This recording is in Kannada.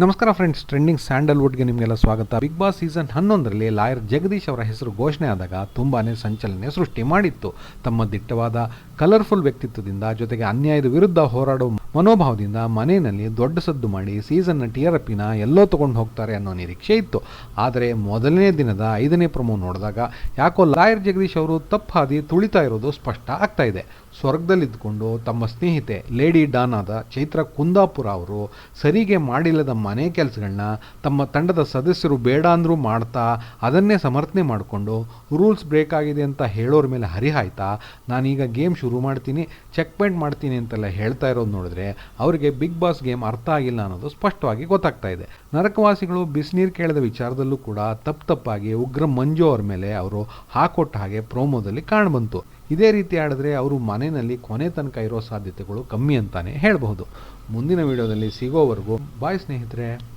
ನಮಸ್ಕಾರ ಫ್ರೆಂಡ್ಸ್ ಟ್ರೆಂಡಿಂಗ್ ಸ್ಯಾಂಡಲ್ವುಡ್ಗೆ ನಿಮಗೆಲ್ಲ ಸ್ವಾಗತ. ಬಿಗ್ ಬಾಸ್ ಸೀಸನ್ ಹನ್ನೊಂದರಲ್ಲಿ ಲಾಯರ್ ಜಗದೀಶ್ ಅವರ ಹೆಸರು ಘೋಷಣೆ ಆದಾಗ ತುಂಬಾ ಸಂಚಲನೆ ಸೃಷ್ಟಿ ಮಾಡಿತ್ತು. ತಮ್ಮ ದಿಟ್ಟವಾದ ಕಲರ್ಫುಲ್ ವ್ಯಕ್ತಿತ್ವದಿಂದ ಜೊತೆಗೆ ಅನ್ಯಾಯದ ವಿರುದ್ಧ ಹೋರಾಡುವ ಮನೋಭಾವದಿಂದ ಮನೆಯಲ್ಲಿ ದೊಡ್ಡ ಸದ್ದು ಮಾಡಿ ಸೀಸನ್ನ ಟಿಯರಪ್ಪಿನ ಎಲ್ಲೋ ತಗೊಂಡು ಹೋಗ್ತಾರೆ ಅನ್ನೋ ನಿರೀಕ್ಷೆ ಇತ್ತು. ಆದರೆ ಮೊದಲನೇ ದಿನದ ಐದನೇ ಪ್ರಮೋ ನೋಡಿದಾಗ ಯಾಕೋ ಲಾಯರ್ ಜಗದೀಶ್ ಅವರು ತಪ್ಪಾದಿ ತುಳಿತಾ ಇರೋದು ಸ್ಪಷ್ಟ ಆಗ್ತಾ ಇದೆ. ಸ್ವರ್ಗದಲ್ಲಿದ್ದುಕೊಂಡು ತಮ್ಮ ಸ್ನೇಹಿತೆ ಲೇಡಿ ಡಾನ್ ಆದ ಚೈತ್ರ ಕುಂದಾಪುರ ಅವರು ಸರಿಗೆ ಮಾಡಿಲ್ಲದ ಮನೆ ಕೆಲಸಗಳನ್ನ ತಮ್ಮ ತಂಡದ ಸದಸ್ಯರು ಬೇಡ ಅಂದರೂ ಮಾಡ್ತಾ ಅದನ್ನೇ ಸಮರ್ಥನೆ ಮಾಡಿಕೊಂಡು ರೂಲ್ಸ್ ಬ್ರೇಕ್ ಆಗಿದೆ ಅಂತ ಹೇಳೋರ ಮೇಲೆ ಹರಿಹಾಯ್ತಾ, ನಾನೀಗ ಗೇಮ್ ಶುರು ಮಾಡ್ತೀನಿ, ಚೆಕ್ ಪಾಯಿಂಟ್ ಮಾಡ್ತೀನಿ ಅಂತೆಲ್ಲ ಹೇಳ್ತಾ ಇರೋದು ನೋಡಿದ್ರೆ ಅವರಿಗೆ ಬಿಗ್ ಬಾಸ್ ಗೇಮ್ ಅರ್ಥ ಆಗಿಲ್ಲ ಅನ್ನೋದು ಸ್ಪಷ್ಟವಾಗಿ ಗೊತ್ತಾಗ್ತಾ ಇದೆ. ನರಕವಾಸಿಗಳು ಬಿಸಿನೀರು ಕೇಳಿದ ವಿಚಾರದಲ್ಲೂ ಕೂಡ ತಪ್ಪು ತಪ್ಪಾಗಿ ಉಗ್ರ ಮಂಜು ಅವ್ರ ಮೇಲೆ ಅವರು ಹಾಕೊಟ್ಟ ಹಾಗೆ ಪ್ರೋಮೋದಲ್ಲಿ ಕಾಣಬಂತು ಇದೇ ರೀತಿ ಆಡಿದ್ರೆ ಅವರು ಮನೆಯಲ್ಲಿ ಕೊನೆ ತನಕ ಇರೋ ಸಾಧ್ಯತೆಗಳು ಕಮ್ಮಿ ಅಂತಾನೆ ಹೇಳಬಹುದು. ಮುಂದಿನ ವಿಡಿಯೋದಲ್ಲಿ ಸಿಗೋವರೆಗೂ ಬಾಯ್ ಸ್ನೇಹಿತರೆ. André.